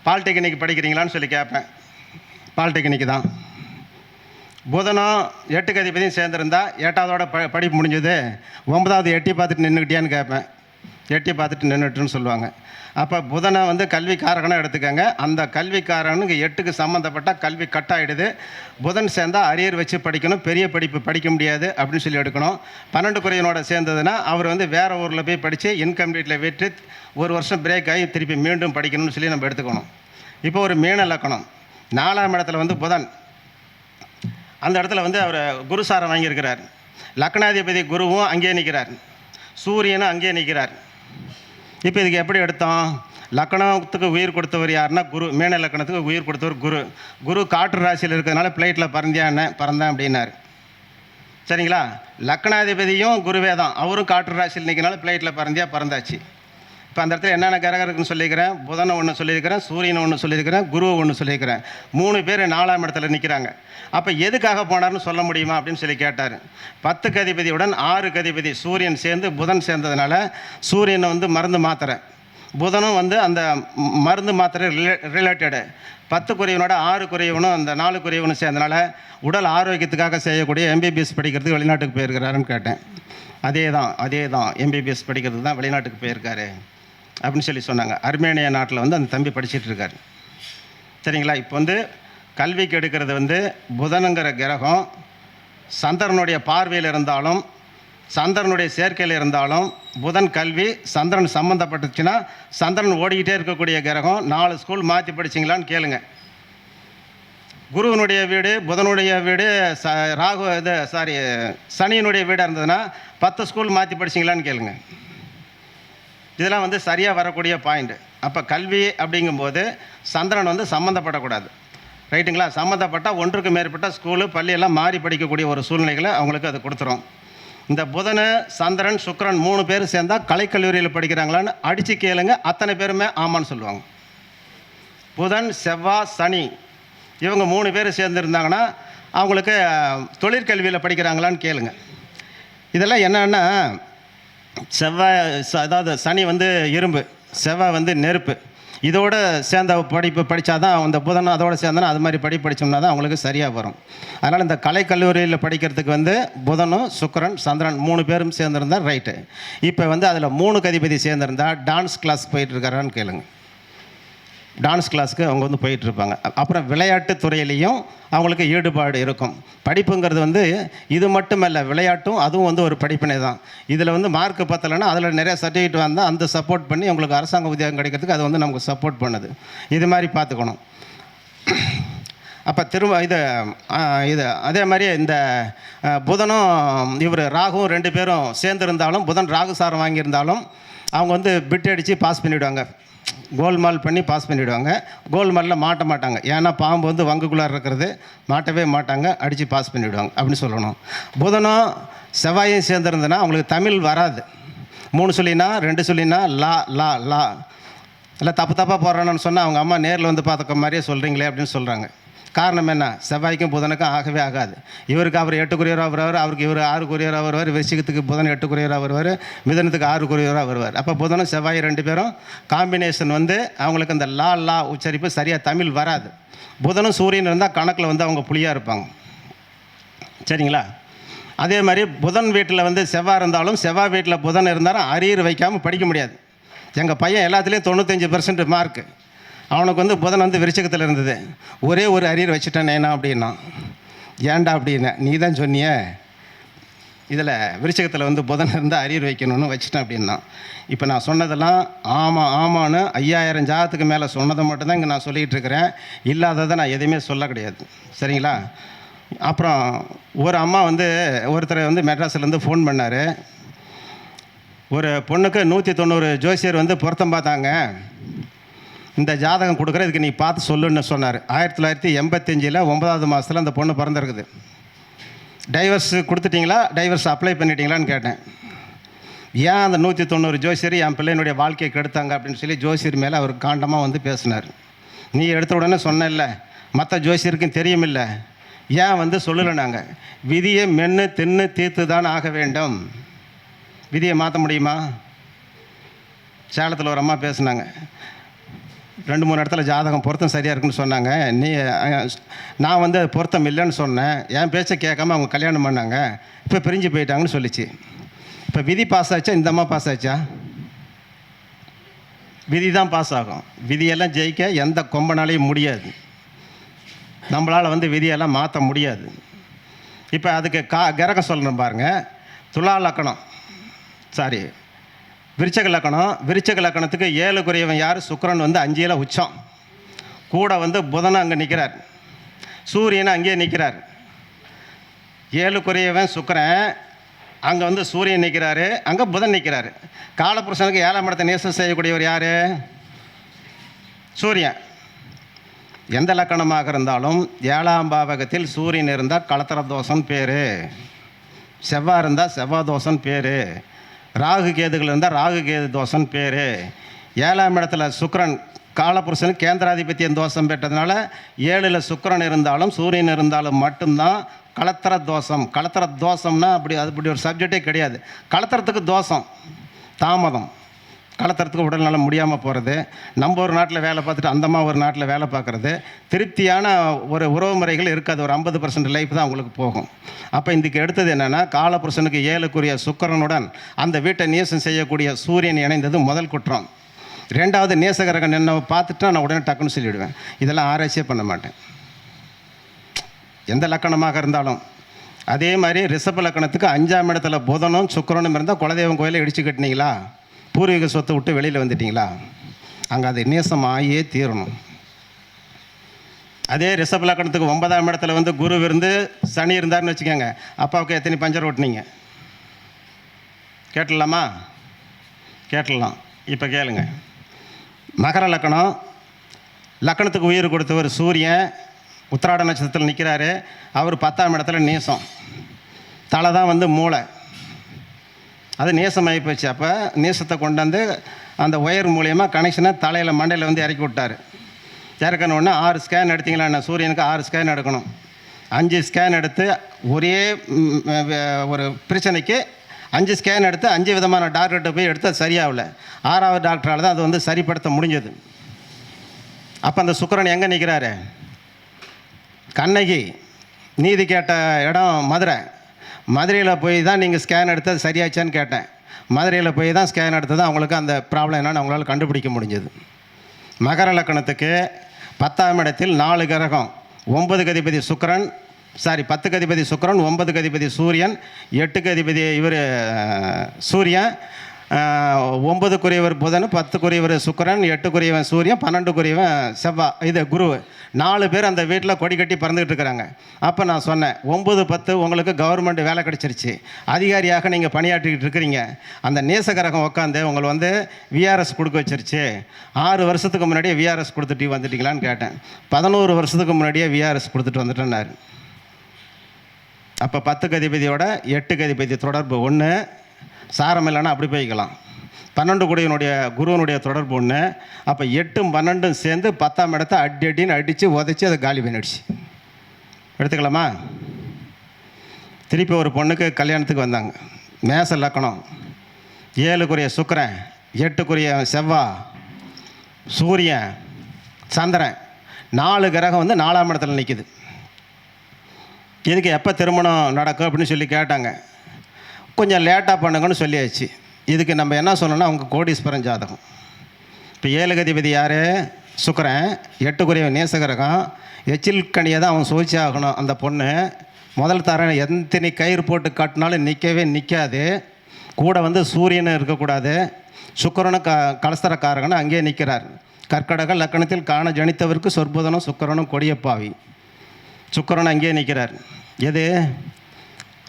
பாலிடெக்னிக் படிக்கிறீங்களான்னு சொல்லி கேட்பேன். பாலிடெக்னிக் தான். புதனும் எட்டுக்கு அதிபதியும் சேர்ந்துருந்தா எட்டாவதோட ப படிப்பு முடிஞ்சது. ஒன்பதாவது எட்டி பார்த்துட்டு நின்றுக்கிட்டியான்னு கேட்பேன் எட்டி பார்த்துட்டு நின்றுட்டுன்னு சொல்லுவாங்க. அப்போ புதனை வந்து கல்விக்காரகனாக எடுத்துக்கோங்க. அந்த கல்விக்காரனுக்கு எட்டுக்கு சம்மந்தப்பட்ட கல்வி கட் ஆகிடுது புதன் சேர்ந்தால் அரியர் வச்சு படிக்கணும். பெரிய படிப்பு படிக்க முடியாது அப்படின்னு சொல்லி எடுக்கணும். பன்னெண்டு குறையனோட சேர்ந்ததுன்னா அவர் வந்து வேறு ஊரில் போய் படித்து இன்கம்ப்ளீட்டில் விட்டு ஒரு வருஷம் பிரேக் ஆகி திருப்பி மீண்டும் படிக்கணும்னு சொல்லி நம்ம எடுத்துக்கணும். இப்போ ஒரு மீன லக்கணம். நாலாம் இடத்துல வந்து புதன். அந்த இடத்துல வந்து அவர் குருசாரம் வாங்கியிருக்கிறார். லக்னாதிபதி குருவும் அங்கேயே நிற்கிறார். சூரியனும் அங்கேயே நிற்கிறார். இப்போ இதுக்கு எப்படி எடுத்தோம்? லக்கணத்துக்கு உயிர் கொடுத்தவர் யாருன்னா குரு மேன லக்கணத்துக்கு உயிர் கொடுத்தவர் குரு. குரு காற்று ராசியில் இருக்கிறதுனால பிளைட்டில் பறந்தியான்னு பறந்தேன் அப்படின்னாரு. சரிங்களா? லக்னாதிபதியும் குருவே தான். அவரும் காற்று ராசியில் நிற்கிறனால பிளைட்டில் பறந்தியா பறந்தாச்சு. இப்போ அந்த இடத்துல என்னென்ன கிரகம் இருக்குன்னு சொல்லியிருக்கிறேன். புதனை ஒன்று சொல்லியிருக்கிறேன் சூரியனை ஒன்று சொல்லியிருக்கிறேன் குருவை ஒன்று சொல்லியிருக்கிறேன். மூணு பேர் நாலாம் இடத்துல நிற்கிறாங்க அப்போ எதுக்காக போனார்னு சொல்ல முடியுமா அப்படின்னு சொல்லி கேட்டார். பத்து கதிபதியுடன் ஆறு கதிபதி சூரியன் சேர்ந்து புதன் சேர்ந்ததுனால சூரியனை வந்து மருந்து மாத்திரை புதனும் வந்து அந்த மருந்து மாத்திரை ரிலே ரிலேட்டடு பத்து குறைவனோட ஆறு குறைவனும் அந்த நாலு குறைவனும் சேர்ந்தனால உடல் ஆரோக்கியத்துக்காக செய்யக்கூடிய எம்பிபிஎஸ் படிக்கிறதுக்கு வெளிநாட்டுக்கு போயிருக்கிறாருன்னு கேட்டேன். அதே தான் அதே தான் எம்பிபிஎஸ் படிக்கிறதுக்கு தான் வெளிநாட்டுக்கு போயிருக்காரு. அப்படின்னு சொல்லி சொன்னாங்க. அர்மேனியா நாட்டில் வந்து அந்த தம்பி படிச்சுட்டு இருக்காரு. சரிங்களா? இப்போ வந்து கல்விக்கு எடுக்கிறது வந்து புதனுங்கிற கிரகம் சந்திரனுடைய பார்வையில் இருந்தாலும் சந்திரனுடைய சேர்க்கையில் இருந்தாலும் புதன் கல்வி சந்திரன் சம்மந்தப்பட்டுச்சுன்னா சந்திரன் ஓடிக்கிட்டே இருக்கக்கூடிய கிரகம் நாலு ஸ்கூல் மாற்றி படிச்சிங்களான்னு கேளுங்க. குருவனுடைய வீடு புதனுடைய வீடு ச ராகு இது சாரி சனியினுடைய வீடாக இருந்ததுன்னா பத்து ஸ்கூல் மாற்றி படிச்சிங்களான்னு கேளுங்க. இதெல்லாம் வந்து சரியாக வரக்கூடிய பாயிண்ட் அப்போ கல்வி அப்படிங்கும்போது சந்திரன் வந்து சம்மந்தப்படக்கூடாது ரைட்டுங்களா? சம்மந்தப்பட்டால் ஒன்றுக்கு மேற்பட்ட ஸ்கூலு பள்ளியெல்லாம் மாறி படிக்கக்கூடிய ஒரு சூழ்நிலைகளை அவங்களுக்கு அது கொடுத்துரும். இந்த புதன் சந்திரன் சுக்கரன் மூணு பேர் சேர்ந்தால் கலைக்கல்லூரியில் படிக்கிறாங்களான்னு அடித்து கேளுங்க. அத்தனை பேருமே ஆமான்னு சொல்லுவாங்க. புதன் செவ்வாய் சனி இவங்க மூணு பேர் சேர்ந்துருந்தாங்கன்னா அவங்களுக்கு தொழிற்கல்வியில் படிக்கிறாங்களான்னு கேளுங்க. இதெல்லாம் என்னென்னா செவ்வாய் ச- அதாவது சனி வந்து இரும்பு செவ்வாய் வந்து நெருப்பு. இதோட சேர்ந்த படிப்பு படித்தாதான் அந்த புதன் அதோட சேர்ந்தனா அது மாதிரி படி படித்தோம்னா தான் அவங்களுக்கு சரியாக வரும். அதனால் இந்த கலை கல்லூரியில் படிக்கிறதுக்கு வந்து புதனும் சுக்கரன் சந்திரன் மூணு பேரும் சேர்ந்துருந்தா ரைட்டு. இப்போ வந்து அதில் மூணு கதிபதி சேர்ந்துருந்தா டான்ஸ் கிளாஸ் போயிட்டுருக்கிறான்னு கேளுங்க. டான்ஸ் கிளாஸ்க்கு அவங்க வந்து போயிட்டு இருப்பாங்க அப்புறம் விளையாட்டு துறையிலையும் அவங்களுக்கு ஈடுபாடு இருக்கும். படிப்புங்கிறது வந்து இது மட்டுமல்ல விளையாட்டும் அதுவும் வந்து ஒரு படிப்பினை தான். இதில் வந்து மார்க் பத்தலைன்னா அதில் நிறைய சர்டிஃபிகேட் வந்தால் அந்த சப்போர்ட் பண்ணி உங்களுக்கு அரசாங்க உத்தியோகம் கிடைக்கிறதுக்கு அது வந்து நமக்கு சப்போர்ட் பண்ணுது. இது மாதிரி பார்த்துக்கணும். அப்போ திரும்ப இது இது அதே மாதிரி இந்த புதனும் இவர் ராகுவும் ரெண்டு பேரும் சேர்ந்துருந்தாலும் புதன் ராகு சாரம் வாங்கியிருந்தாலும் அவங்க வந்து பிட் அடித்து பாஸ் பண்ணிவிடுவாங்க கோல்மால் பண்ணி பாஸ் பண்ணிவிடுவாங்க கோல்மாலில் மாட்ட மாட்டாங்க. ஏன்னா பாம்பு வந்து வங்குக்குள்ளார இருக்கிறது. மாட்டவே மாட்டாங்க. அடித்து பாஸ் பண்ணிவிடுவாங்க அப்படின்னு சொல்லணும். புதனும் செவ்வாயும் சேர்ந்துருந்ததுன்னா அவங்களுக்கு தமிழ் வராது. மூணு சொல்லினா ரெண்டு சொல்லினா லா லா லா. இல்லை தப்பு தப்பாக போடுறானு சொன்னால் அவங்க அம்மா நேரில் வந்து பார்த்துக்க மாதிரியே சொல்கிறீங்களே அப்படின்னு சொல்கிறாங்க காரணம் என்ன? செவ்வாய்க்கும் புதனுக்கும் ஆகவே ஆகாது. இவருக்கு அவர் எட்டுக்குரியராக வருவார் அவருக்கு இவர் ஆறு குரியராக வருவார் விருச்சிகத்துக்கு புதன் எட்டுக்குரியராக வருவார் மிதனத்துக்கு ஆறு குரியராக வருவார். அப்போ புதனும் செவ்வாய் ரெண்டு பேரும் காம்பினேஷன் வந்து அவங்களுக்கு அந்த லா லா உச்சரிப்பு சரியாக தமிழ் வராது. புதனும் சூரியன் இருந்தால் கணக்கில் வந்து அவங்க புலியாக இருப்பாங்க. சரிங்களா? அதே மாதிரி புதன் வீட்டில் வந்து செவ்வாய் இருந்தாலும் செவ்வாய் வீட்டில் புதன் இருந்தாலும் அரியர் வைக்காமல் படிக்க முடியாது. எங்கள் பையன் எல்லாத்துலேயும் தொண்ணூத்தஞ்சு பர்சன்ட் மார்க்கு அவனுக்கு வந்து புதன் வந்து விருச்சகத்தில் இருந்தது. ஒரே ஒரு அரியர் வச்சுட்டேன் ஏன்னா அப்படின்னா ஏன்டா அப்படின்னேன் நீ தான் சொன்னியே. இதில் விருச்சகத்தில் வந்து புதன் இருந்தால் அரியர் வைக்கணும்னு வச்சுட்டேன் அப்படின்னா இப்போ நான் சொன்னதெல்லாம் ஆமாம் ஆமான்னு ஐயாயிரம் ஜாதத்துக்கு மேலே சொன்னதை மட்டும்தான் இங்கே நான் சொல்லிகிட்டு இருக்கிறேன். இல்லாததை நான் எதுவுமே சொல்ல கிடையாது. சரிங்களா? அப்புறம் ஒரு அம்மா வந்து ஒருத்தர் வந்து மெட்ராஸ்லேருந்து ஃபோன் பண்ணார். ஒரு பொண்ணுக்கு நூற்றி தொண்ணூறு ஜோசியர் வந்து பொருத்தம் பார்த்தாங்க. இந்த ஜாதகம் கொடுக்குற இதுக்கு நீ பார்த்து சொல்லுன்னு சொன்னார். ஆயிரத்தி தொள்ளாயிரத்தி எண்பத்தஞ்சில் ஒன்பதாவது மாதத்தில் அந்த பொண்ணு பிறந்திருக்குது. டைவர்ஸ் கொடுத்துட்டிங்களா? டைவர்ஸ் அப்ளை பண்ணிட்டீங்களான்னு கேட்டேன். ஏன் அந்த நூற்றி தொண்ணூறு ஜோசியர் என் பிள்ளையினுடைய வாழ்க்கையை கெடுத்தாங்க அப்படின்னு சொல்லி ஜோசியர் மேலே அவர் காண்டமாக வந்து பேசினார். நீ எடுத்த உடனே சொன்னேல்ல மற்ற ஜோசியருக்கும் தெரியுமில்ல. ஏன் வந்து சொல்லலை நாங்கள் விதியை மென்று தின்னு தீர்த்து தான் ஆக வேண்டும். விதியை மாற்ற முடியுமா? சேலத்தில் ஒரு அம்மா பேசுனாங்க. ரெண்டு மூணு இடத்துல ஜாதகம் பொருத்தம் சரியாக இருக்குன்னு சொன்னாங்க. நீ நான் வந்து அது பொருத்தம் இல்லைன்னு சொன்னேன். என் பேச்சை கேட்காம அவங்க கல்யாணம் பண்ணாங்க. இப்போ பிரிஞ்சு போயிட்டாங்கன்னு சொல்லிச்சு. இப்போ விதி பாஸ் ஆச்சா? இந்த அம்மா பாஸ் ஆச்சா? விதி தான் பாஸ் ஆகும். விதியெல்லாம் ஜெயிக்க எந்த கொம்பனாலையும் முடியாது. நம்மளால் வந்து விதியெல்லாம் மாற்ற முடியாது. இப்போ அதுக்கு கா கிரகம் சொல்லணும் பாருங்கள் துலா லக்கணம். சாரி விருச்சக லக்கணம் விருச்சக லக்கணத்துக்கு ஏழுக்குரியவன் யார்? சுக்கரன் வந்து அஞ்சில் உச்சம். கூட வந்து புதன் அங்கே நிற்கிறார் சூரியன் அங்கேயே நிற்கிறார் ஏழு குறையவன் சுக்கரன் அங்கே வந்து சூரியன் நிற்கிறாரு அங்கே புதன் நிற்கிறாரு காலபுருஷனுக்கு ஏழாம் இடத்தை நேசம் செய்யக்கூடியவர் யார்? சூரியன். எந்த லக்கணமாக இருந்தாலும் ஏழாம் பாவகத்தில் சூரியன் இருந்தால் கலத்தர தோஷம் பேர். செவ்வாய் இருந்தால் செவ்வாய் தோஷம் பேர். ராகு கேதுகள் இருந்தால் ராகு கேது தோஷம் பேர். ஏழாம் இடத்துல சுக்கரன் காலபுருஷன் கேந்திராதிபத்தியம் தோஷம் பெற்றதுனால ஏழில் சுக்கரன் இருந்தாலும் சூரியன் இருந்தாலும் மட்டும்தான் கலத்திர தோஷம். கலத்திர தோஷம்னா அப்படி அது இப்படி ஒரு சப்ஜெக்டே கிடையாது. கலத்திரத்துக்கு தோஷம் தாமதம். கலத்துறதுக்கு உடல்நல முடியாமல் போகிறது நம்ம ஒரு நாட்டில் வேலை பார்த்துட்டு அந்தம்மா ஒரு நாட்டில் வேலை பார்க்குறது. திருப்தியான ஒரு உறவு முறைகள் இருக்காது. ஒரு ஐம்பது பர்சன்ட் லைஃப் தான் அவங்களுக்கு போகும். அப்போ இதுக்கு எடுத்தது என்னென்னா காலபுருஷனுக்கு ஏழுக்குரிய சுக்கரனுடன் அந்த வீட்டை நேசம் செய்யக்கூடிய சூரியன் இணைந்தது முதல் குற்றம். ரெண்டாவது நேசகரகன் என்ன பார்த்துட்டு நான் உடனே டக்குன்னு சொல்லிவிடுவேன் இதெல்லாம் ஆராய்ச்சியே பண்ண மாட்டேன். எந்த லக்கணமாக இருந்தாலும். அதே மாதிரி ரிஷப லக்கணத்துக்கு அஞ்சாம் இடத்துல புதனும் சுக்கிரனும் இருந்தால் குலதெய்வம் கோயிலை இடிச்சு கட்டினீங்களா? பூர்வீக சொத்தை விட்டு வெளியில் வந்துட்டிங்களா? அங்கே அது நேசம் ஆகியே தீரணும். அதே ரிஷப லக்கணத்துக்கு ஒன்பதாம் இடத்துல வந்து குரு இருந்து சனி இருந்தாருன்னு வச்சுக்கோங்க. அப்பாவுக்கு எத்தனை பஞ்சர் ஓட்டினீங்க? கேட்டலாமா? கேட்டலாம். இப்போ கேளுங்க. மகர லக்கணம் லக்கணத்துக்கு உயிர் கொடுத்தவர் சூரியன் உத்திராட நட்சத்திரத்தில் நிற்கிறாரு அவர் பத்தாம் இடத்துல நேசம். தலை தான் வந்து மூளை. அது நேசமாகி போச்சு. அப்போ நேசத்தை கொண்டாந்து அந்த ஒயர் மூலயமா கனெக்ஷனை தலையில் மண்டையில் வந்து இறக்கி விட்டார். இறக்கணுன்னா ஆறு ஸ்கேன் எடுத்தீங்களா சூரியனுக்கு ஆறு ஸ்கேன் எடுக்கணும். அஞ்சு ஸ்கேன் எடுத்து ஒரே ஒரு பிரச்சனைக்கு அஞ்சு ஸ்கேன் எடுத்து அஞ்சு விதமான டாக்டர்கிட்ட போய் எடுத்து அது சரியாகல. ஆறாவது டாக்டரால் தான் அது வந்து சரிப்படுத்த முடிஞ்சது. அப்போ அந்த சுக்கரன் எங்கே நிற்கிறாரு கண்ணகி நீதி கேட்ட இடம் மதுரை. மதுரையில் போய் தான் நீங்கள் ஸ்கேன் எடுத்தது சரியாச்சான்னு கேட்டேன். மதுரையில் போய் தான் ஸ்கேன் எடுத்தது அவங்களுக்கு அந்த ப்ராப்ளம் என்னென்னு அவங்களால கண்டுபிடிக்க முடிஞ்சது. மகர லக்கணத்துக்கு பத்தாம் இடத்தில் நாலு கிரகம். ஒன்பது கதிபதி சுக்கரன் சாரி பத்து கதிபதி சுக்கிரன் ஒன்பது கதிபதி சூரியன் எட்டு கதிபதி இவர் சூரியன் ஆஹ், ஒன்பதுக்குரியவர் புதன் பத்துக்குரியவர் சுக்கிரன் எட்டுக்குரியவன் சூரியன் பன்னெண்டுக்குரியவன் செவ்வாய் இது குரு. நாலு பேர் அந்த வீட்டில் கொடி கட்டி பறந்துகிட்டு இருக்கிறாங்க. அப்போ நான் சொன்னேன் ஒம்பது பத்து உங்களுக்கு கவர்மெண்ட் வேலை கிடச்சிருச்சு. அதிகாரியாக நீங்கள் பணியாற்றிக்கிட்டு இருக்கிறீங்க. அந்த நேசகரகம் உட்காந்து உங்களை வந்து விஆர்எஸ் கொடுக்க வச்சிருச்சு. ஆறு வருஷத்துக்கு முன்னாடியே விஆர்எஸ் கொடுத்துட்டு வந்துட்டீங்களான்னு கேட்டேன். பதினோரு வருஷத்துக்கு முன்னாடியே விஆர்எஸ் கொடுத்துட்டு வந்துட்டேன்னாரு. அப்போ பத்து கதிபதியோட எட்டு கதிபதி தொடர்பு. ஒன்று சாரம் இல்லைன்னா அப்படி போய்க்கலாம். பன்னெண்டு குடியினுடைய குருவனுடைய தொடர்பு ஒன்று அப்போ எட்டும் பன்னெண்டும் சேர்ந்து பத்தாம் இடத்த அடி அடின்னு அடித்து உதச்சி அதை காலி பண்ணிடுச்சு. எடுத்துக்கலாமா? திருப்பி ஒரு பொண்ணுக்கு கல்யாணத்துக்கு வந்தாங்க. மேச லக்கணம். ஏழுக்குரிய சுக்கிரன் எட்டுக்குரிய செவ்வாய் சூரியன் சந்திரன். நாலு கிரகம் வந்து நாலாம் இடத்துல நிற்கிது இதுக்கு எப்போ திருமணம் நடக்கும் அப்படின்னு சொல்லி கேட்டாங்க. கொஞ்சம் லேட்டாக பண்ணுங்கன்னு சொல்லியாச்சு. இதுக்கு நம்ம என்ன சொல்லணும்னா அவங்க கோடீஸ்வரன் ஜாதகம். இப்போ ஏழுகதிபதி யார்? சுக்கரன். எட்டுக்குரிய நேசகரகம் எச்சில் கனியை தான் அவன் சூழ்ச்சி ஆகணும் அந்த பொண்ணு. முதல் தரேன் எத்தனை கயிறு போட்டு கட்டினாலும் நிற்கவே நிற்காது கூட வந்து சூரியன் இருக்கக்கூடாது. சுக்கரனும் க கலஸ்தரக்காரகனும் அங்கேயே நிற்கிறார் கற்கடக லக்கணத்தில் காண ஜனித்தவருக்கு சொற்புதனும் சுக்கரனும் கொடியப்பாவி சுக்கரன் அங்கேயே நிற்கிறார் எது?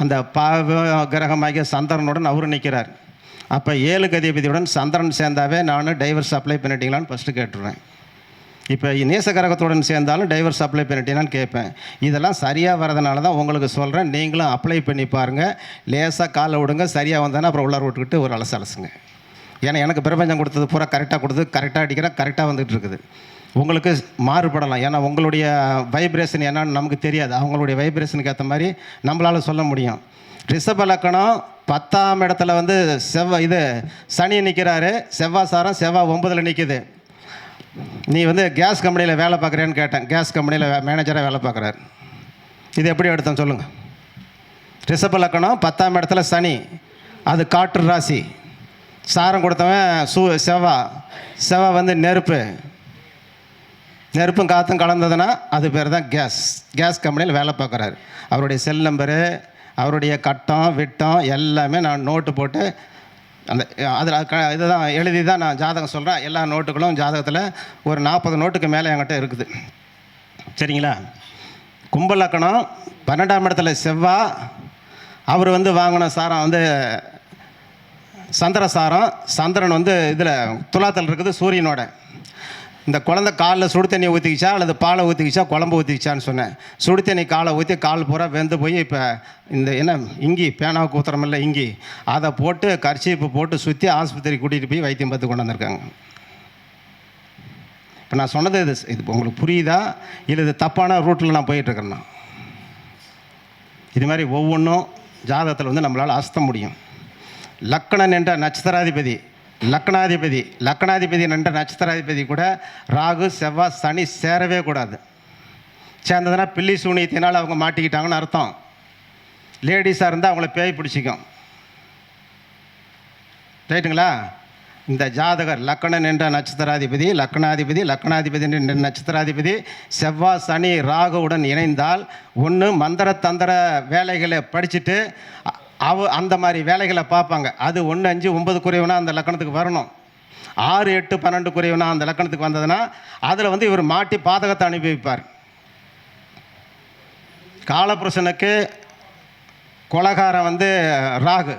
அந்த பாவ கிரகமாகிய சந்திரனுடன் அவரும் நிற்கிறார் அப்போ ஏழு கதிபதியுடன் சந்திரன் சேர்ந்தாவே நான் டைவர்ஸ் அப்ளை பண்ணிட்டீங்களான்னு ஃபஸ்ட்டு கேட்டுருவேன் இப்போ நேச கிரகத்துடன் சேர்ந்தாலும் டைவர்ஸ் அப்ளை பண்ணிட்டீங்களான்னு கேட்பேன் இதெல்லாம் சரியாக வரதுனால தான் உங்களுக்கு சொல்கிறேன் நீங்களும் அப்ளை பண்ணி பாருங்கள் லேசாக காலை விடுங்க. சரியாக வந்தானே அப்புறம் உள்ளார விட்டுக்கிட்டு ஒரு அலசு அலசுங்க. ஏன்னா எனக்கு பிரபஞ்சம் கொடுத்தது பூரா கரெக்டாக கொடுத்து கரெக்டாக அடிக்கிறேன் கரெக்டாக வந்துட்டு இருக்குது. உங்களுக்கு மாறுபடலாம். ஏன்னா உங்களுடைய வைப்ரேஷன் என்னன்னு நமக்கு தெரியாது. அவங்களுடைய வைப்ரேஷனுக்கு ஏற்ற மாதிரி நம்மளால் சொல்ல முடியும். ரிஷப லக்கணம் பத்தாம் இடத்துல வந்து செவ்வாய் இது சனி நிற்கிறாரு செவ்வாய் சாரம் செவ்வாய் ஒன்பதில் நிற்கிது நீ வந்து கேஸ் கம்பெனியில் வேலை பார்க்குறேன்னு கேட்டேன். கேஸ் கம்பெனியில் மேனேஜராக வேலை பார்க்குறாரு. இது எப்படி எடுத்தேன் சொல்லுங்கள் ரிஷப லக்கணம் பத்தாம் இடத்துல சனி. அது காற்று ராசி. சாரம் கொடுத்தவன் சூ செவ்வா. செவ்வா வந்து நெருப்பு. நெருப்பும் காற்றும் கலந்ததுன்னா அது பேர் தான் கேஸ் கேஸ் கம்பெனியில் வேலை பார்க்குறாரு. அவருடைய செல் நம்பரு அவருடைய கட்டம் விட்டம் எல்லாமே நான் நோட்டு போட்டு அந்த அதில் க இதுதான் எழுதி தான் நான் ஜாதகம் சொல்கிறேன் எல்லா நோட்டுகளும் ஜாதகத்தில் ஒரு நாற்பது நோட்டுக்கு மேலே என்கிட்ட இருக்குது. சரிங்களா? கும்பலக்கணம் பன்னெண்டாம் இடத்துல செவ்வா அவர் வந்து வாங்கின சாரம் வந்து சந்திர சாரம். சந்திரன் வந்து இதில் துலாத்தில் இருக்குது சூரியனோட. இந்த குழந்தை காலில் சுடு தண்ணி ஊற்றிக்கிச்சா அல்லது பாலை ஊற்றிக்கிச்சா குழம்பு ஊற்றிக்கிச்சான்னு சொன்னேன். சுடு தண்ணி காலை ஊற்றி கால் பூரா வெந்து போய் இப்போ இந்த என்ன இங்கி பேனாவுக்கு ஊத்துறமில்ல இங்கி. அதை போட்டு கர்ச்சீப்பு போட்டு சுற்றி ஆஸ்பத்திரி கூட்டிகிட்டு போய் வைத்தியம் பார்த்து கொண்டு வந்திருக்காங்க. இப்போ நான் சொன்னது இது இது உங்களுக்கு புரியுதா? இல்லை இது தப்பான ரூட்டில் நான் போயிட்டுருக்கேன்னா இது மாதிரி ஒவ்வொன்றும் ஜாதகத்தில் வந்து நம்மளால் அஸ்த முடியும். லக்கணன் என்ற நட்சத்திராதிபதி லக்னாதிபதி லக்னாதிபதி நன்ற நட்சத்திராதிபதி கூட ராகு செவ்வாய் சனி சேரவே கூடாது. சேர்ந்ததுன்னா பில்லி சூனியத்தினால் அவங்க மாட்டிக்கிட்டாங்கன்னு அர்த்தம். லேடிஸாக இருந்தால் அவங்கள பேய் பிடிச்சிக்கும். ரைட்டுங்களா? இந்த ஜாதகர் லக்கணன் என்ற நட்சத்திராதிபதி லக்னாதிபதி லக்னாதிபதி என்ற நட்சத்திராதிபதி செவ்வாய் சனி ராகுவுடன் இணைந்தால் ஒன்று மந்திர தந்திர வேலைகளை படிச்சுட்டு அவ அந்த மாதிரி வேலைகளை பார்ப்பாங்க. அது ஒன்று அஞ்சு ஒன்பது குறைவுனா அந்த லக்கணத்துக்கு வரணும். ஆறு எட்டு பன்னெண்டு குறைவுனா அந்த லக்கணத்துக்கு வந்ததுன்னா அதில் வந்து இவர் மாட்டி பாதகத்தை அனுபவிப்பார். காலபுருஷனுக்கு கொலகாரம் வந்து ராகு.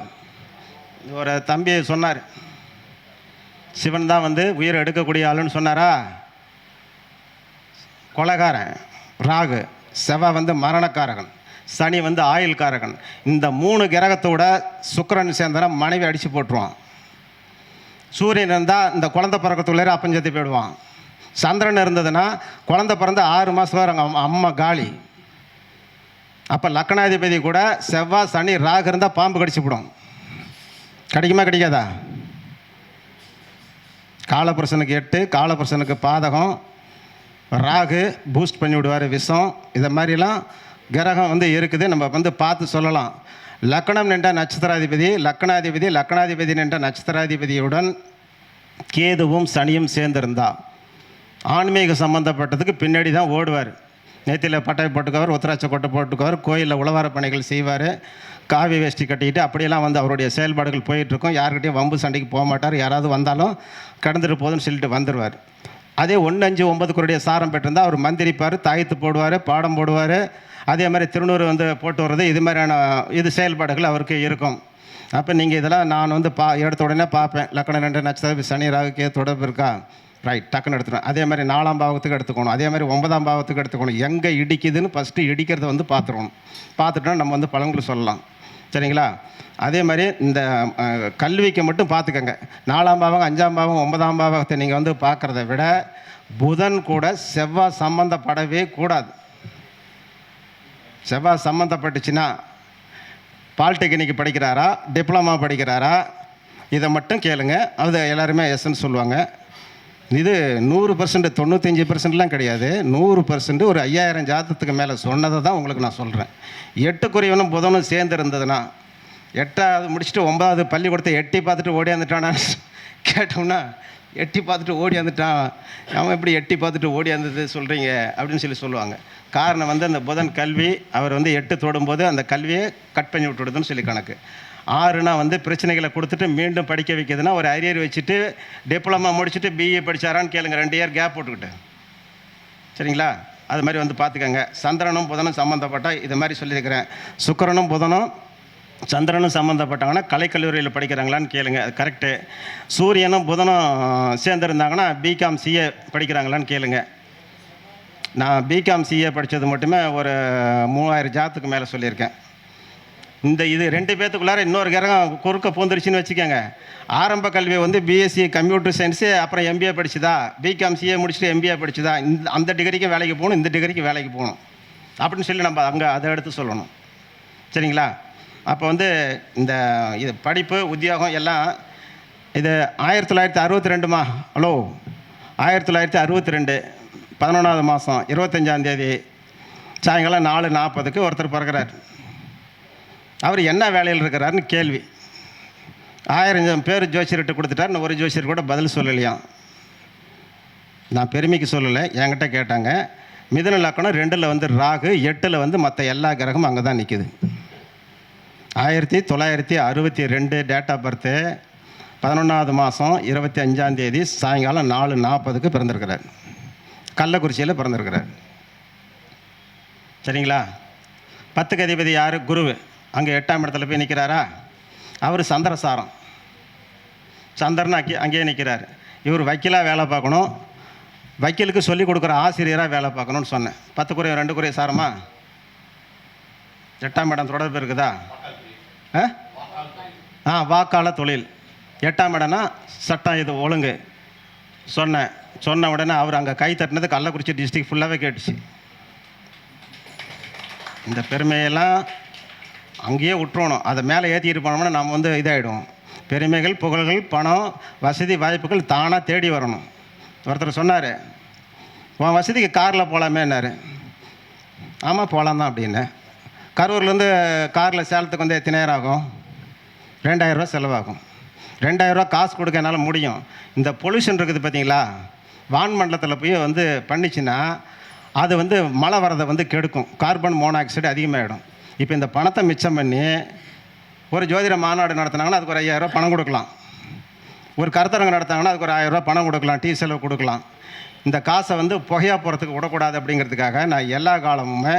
ஒரு தம்பி சொன்னார். சிவன் தான் வந்து உயிரை எடுக்கக்கூடிய ஆளுன்னு சொன்னாரா? கொலகாரன் ராகு செவ்வாய் வந்து மரணக்காரகன். சனி வந்து ஆயுள்காரகன். இந்த மூணு கிரகத்தோட சுக்கரன் சேர்ந்தனா மனைவி அடித்து போட்டுருவான். சூரியன் இருந்தால் இந்த குழந்தை பிறக்கத்துள்ளே அப்பஞ்சத்தி போயிடுவான். சந்திரன் இருந்ததுன்னா குழந்தை பிறந்து ஆறு மாதம் வரை அம்மா- காலி. அப்போ லக்னாதிபதி கூட செவ்வாய் சனி ராகு இருந்தால் பாம்பு கடிச்சுப்பிடும் கிடைக்குமா கிடைக்காதா? காலபுருஷனுக்கு எட்டு காலபுருஷனுக்கு பாதகம். ராகு பூஸ்ட் பண்ணி விடுவார் விஷம். இதை மாதிரிலாம் கிரகம் வந்து இருக்குது. நம்ம வந்து பார்த்து சொல்லலாம். லக்னம் நின்ற நட்சத்திராதிபதி லக்னாதிபதி லக்னாதிபதி நின்ற நட்சத்திராதிபதியுடன் கேதுவும் சனியும் சேர்ந்திருந்தா. ஆன்மீக சம்மந்தப்பட்டதுக்கு பின்னாடி தான் ஓடுவார். நேத்தியில் பட்டை போட்டுக்கவர் உத்தராட்ச கொட்டை போட்டுக்கவர் கோயிலில் உழவார பணிகள் செய்வார். காவி வேஷ்டி கட்டிக்கிட்டு அப்படியெல்லாம் வந்து அவருடைய செயல்பாடுகள் போயிட்டுருக்கும். யார்கிட்டையும் வம்பு சண்டைக்கு போக மாட்டார். யாராவது வந்தாலும் கடந்துட்டு போதுன்னு சொல்லிட்டு வந்துடுவார் அதே ஒன்று அஞ்சு ஒன்பதுக்குருடைய சாரம் பெற்றிருந்தால் அவர் மந்திரிப்பார் தாயத்து போடுவார் பாடம் போடுவார். அதே மாதிரி திருநூறு வந்து போட்டு வர்றது இது மாதிரியான இது செயல்பாடுகள் அவருக்கு இருக்கும். அப்போ நீங்கள் இதெல்லாம் நான் வந்து பா எடுத்த உடனே பார்ப்பேன். லக்கணம் ரெண்டு நட்சத்திரம் சனி ராகுக்கே தொடர்பு இருக்கா? ரைட் டக்குன்னு எடுத்துக்கணும் அதே மாதிரி நாலாம் பாவத்துக்கு எடுத்துக்கணும். அதே மாதிரி ஒன்பதாம் பாவத்துக்கு எடுத்துக்கணும். எங்கே இடிக்குதுன்னு ஃபஸ்ட்டு இடிக்கிறத வந்து பார்த்துருவோம் பார்த்துட்டோம் நம்ம வந்து பழங்களை சொல்லலாம். சரிங்களா? அதே மாதிரி இந்த கல்விக்கு மட்டும் பார்த்துக்கங்க. நாலாம் பாவம் அஞ்சாம் பாவம் ஒன்பதாம் பாவத்தை நீங்கள் வந்து பார்க்குறத விட புதன் கூட செவ்வாய் சம்மந்தப்படவே கூடாது. செவ்வாய் சம்மந்தப்பட்டுச்சுன்னா பாலிடெக்னிக் படிக்கிறாரா டிப்ளமா படிக்கிறாரா? இதை மட்டும் கேளுங்க. அது எல்லாருமே எஸ்ன்னு சொல்லுவாங்க. இது நூறு பர்சன்ட் தொண்ணூத்தஞ்சு பர்சன்ட்லாம் கிடையாது. நூறு பர்சன்ட் ஒரு ஐயாயிரம் ஜாதத்துக்கு மேலே சொன்னதை தான் உங்களுக்கு நான் சொல்கிறேன் எட்டுக்குரியவனும் புதனும் சேர்ந்து இருந்ததுன்னா எட்டாவது முடிச்சுட்டு ஒன்பதாவது பள்ளிக்கூடத்தை எட்டி பார்த்துட்டு ஓடியாந்துட்டானான்னு கேட்டோம்னா எட்டி பார்த்துட்டு ஓடி வந்துட்டான் அவன் எப்படி எட்டி பார்த்துட்டு ஓடி வந்தது சொல்கிறீங்க அப்படின்னு சொல்லி சொல்லுவாங்க. காரணம் வந்து அந்த புதன் கல்வி அவர் வந்து எட்டு தொடும்போது அந்த கல்வியை கட் பண்ணி விட்டுடுதுன்னு சொல்லி கணக்கு. ஆறுனா வந்து பிரச்சனைகளை கொடுத்துட்டு மீண்டும் படிக்க வைக்கிறதுன்னா ஒரு அரியர் வச்சுட்டு டிப்ளமா முடிச்சுட்டு பிஏ படிச்சாரான்னு கேளுங்க ரெண்டு இயர் கேப் போட்டுக்கிட்டு. சரிங்களா? அது மாதிரி வந்து பார்த்துக்கங்க. சந்திரனும் புதனும் சம்மந்தப்பட்ட இது மாதிரி சொல்லியிருக்கிறேன். சுக்கரனும் புதனும் சந்திரனும் சம்மந்தப்பட்டாங்கன்னா கலைக்கல்லூரியில் படிக்கிறாங்களான்னு கேளுங்க. அது கரெக்டு சூரியனும் புதனும் சேர்ந்துருந்தாங்கன்னா பிகாம் சிஏ படிக்கிறாங்களான்னு கேளுங்க. நான் பிகாம் சிஏ படித்தது மட்டுமே ஒரு மூவாயிரம் ஜாத்துக்கு மேலே சொல்லியிருக்கேன். இந்த இது ரெண்டு பேத்துக்குள்ளார இன்னொரு கிரகம் குறுக்க பூந்துருச்சுன்னு வச்சுக்கோங்க. ஆரம்ப கல்வி வந்து பிஎஸ்சி கம்ப்யூட்டர் சயின்ஸு அப்புறம் எம்பிஏ படிச்சுதா? பிகாம் சிஏ முடிச்சுட்டு எம்பிஏ படிச்சுதா? இந்த அந்த டிகிரிக்கும் வேலைக்கு போகணும் இந்த டிகிரிக்கு வேலைக்கு போகணும். அப்படின்னு சொல்லி நம்ம அங்கே அதை எடுத்து சொல்லணும். சரிங்களா? அப்போ வந்து இந்த இது படிப்பு உத்தியோகம் எல்லாம் இது ஆயிரத்தி தொள்ளாயிரத்தி அறுபத்தி ரெண்டுமா ஹலோ. ஆயிரத்தி தொள்ளாயிரத்தி அறுபத்தி ரெண்டு பதினொன்றாவது மாதம் இருபத்தஞ்சாந்தேதி சாயங்காலம் நாலு நாற்பதுக்கு ஒருத்தர் பிறகுறார் அவர் என்ன வேலையில் இருக்கிறாருன்னு கேள்வி. ஆயிரம் பேர் ஜோசியர்கிட்ட கொடுத்துட்டார் இன்னும் ஒரு ஜோசியர் கூட பதில் சொல்லலையாம் நான் பெருமைக்கு சொல்லலை என்கிட்ட கேட்டாங்க. மிதன லக்கணம் ரெண்டில் வந்து ராகு எட்டில் வந்து மற்ற எல்லா கிரகமும் அங்கே தான் நிற்கிது ஆயிரத்தி தொள்ளாயிரத்தி அறுபத்தி ரெண்டு டேட் ஆஃப் பர்த்து பதினொன்றாவது மாதம் இருபத்தி அஞ்சாந்தேதி சாயங்காலம் நாலு நாற்பதுக்கு பிறந்திருக்கிறார். கள்ளக்குறிச்சியில் பிறந்திருக்கிறார். சரிங்களா? பத்துக்கு அதிபதி யார்? குருவு அங்கே எட்டாம் இடத்துல போய் நிற்கிறாரா அவர் சந்திரசாரம். சந்திரன் அங்கே அங்கேயே நிற்கிறார் இவர் வக்கீலாக வேலை பார்க்கணும். வக்கீலுக்கு சொல்லிக் கொடுக்குற ஆசிரியராக வேலை பார்க்கணும்னு சொன்னேன். பத்து குறையும் ரெண்டு குறையும் சாரமா? எட்டாம் இடம் தொடர்பு இருக்குதா? ஆ? ஆ வாக்காள தொழில். எட்டாம் இடம்னா சட்டம் இது ஒழுங்கு. சொன்னேன் சொன்ன உடனே அவர் அங்கே கை தட்டினது கள்ளக்குறிச்சி டிஸ்ட்ரிக்ட் ஃபுல்லாகவே கேட்டுச்சு. இந்த பெருமையெல்லாம் அங்கேயே விட்டுறணும் அதை மேலே ஏற்றிட்டு போனோம்னா நம்ம வந்து இதாகிடும் பெருமைகள் புகழ்கள் பணம் வசதி வாய்ப்புகள் தானாக தேடி வரணும். ஒருத்தர் சொன்னார் உன் வசதிக்கு காரில் போகலாமேன்னாரு ஆமாம் போகலாம் தான் அப்படின்னேன். கரூர்லேருந்து காரில் சேலத்துக்கு வந்து எத்தனை நேரம் ஆகும்? ரெண்டாயிரரூவா செலவாகும். ரெண்டாயிரரூவா காசு கொடுக்க என்னால் முடியும். இந்த பொல்யூஷன் இருக்குது பார்த்தீங்களா வான்மண்டலத்தில் போய் வந்து பண்ணிச்சுன்னா அது வந்து மழை வரதை வந்து கெடுக்கும். கார்பன் மோனாக்சைடு அதிகமாகிடும் இப்போ இந்த பணத்தை மிச்சம் பண்ணி ஒரு ஜோதிட மாநாடு நடத்துனாங்கன்னா அதுக்கு ஒரு ஐயாயிரரூவா பணம் கொடுக்கலாம். ஒரு கருத்தரங்கம் நடத்தாங்கன்னா அதுக்கு ஒரு ஆயிரரூவா பணம் கொடுக்கலாம். டீ செலவு கொடுக்கலாம். இந்த காசை வந்து புகையா போகிறதுக்கு விடக்கூடாது அப்படிங்கிறதுக்காக நான் எல்லா காலமுமே